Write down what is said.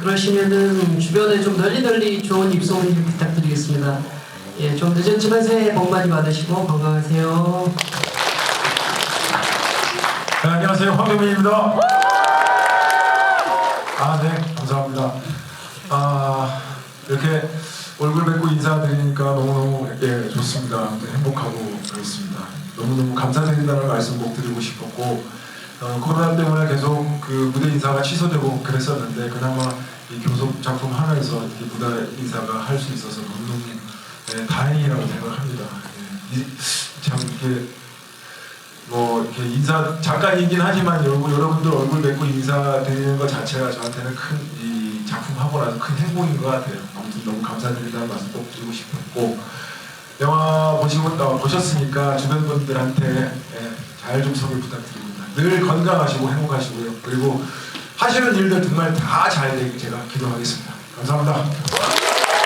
그러시면은 주변에 좀 널리 널리 좋은 입소문 좀 부탁드리겠습니다. 예, 좀 늦었지만 새해 복 많이 받으시고 건강하세요. 네, 안녕하세요. 황정민입니다. 아, 네, 감사합니다. 아, 이렇게 얼굴 뵙고 인사드리니까 너무너무 예, 좋습니다. 네, 행복하고 그렇습니다. 너무너무 감사드린다는 말씀 꼭 드리고 싶었고, 어, 코로나 때문에 계속 그 무대 인사가 취소되고 그랬었는데, 그나마 이 교섭 작품 하나에서 이 무대 인사가 할 수 있어서 너무너무 예, 다행이라고 생각합니다. 예, 이- 참 이렇게 뭐 이렇게 인사 잠깐이긴 하지만 여러분 여러분들 얼굴 뵙고 인사드리는 것 자체가 저한테는 큰 이 작품 하고 나서 큰 행복인 것 같아요. 아무튼 너무 감사드린다는 말씀 꼭 드리고 싶었고 보시고 어, 보셨으니까 주변 분들한테 예, 잘좀 소개 부탁드립니다. 늘 건강하시고 행복하시고요. 그리고 하시는 일들 정말 다 잘 되길 제가 기도하겠습니다. 감사합니다.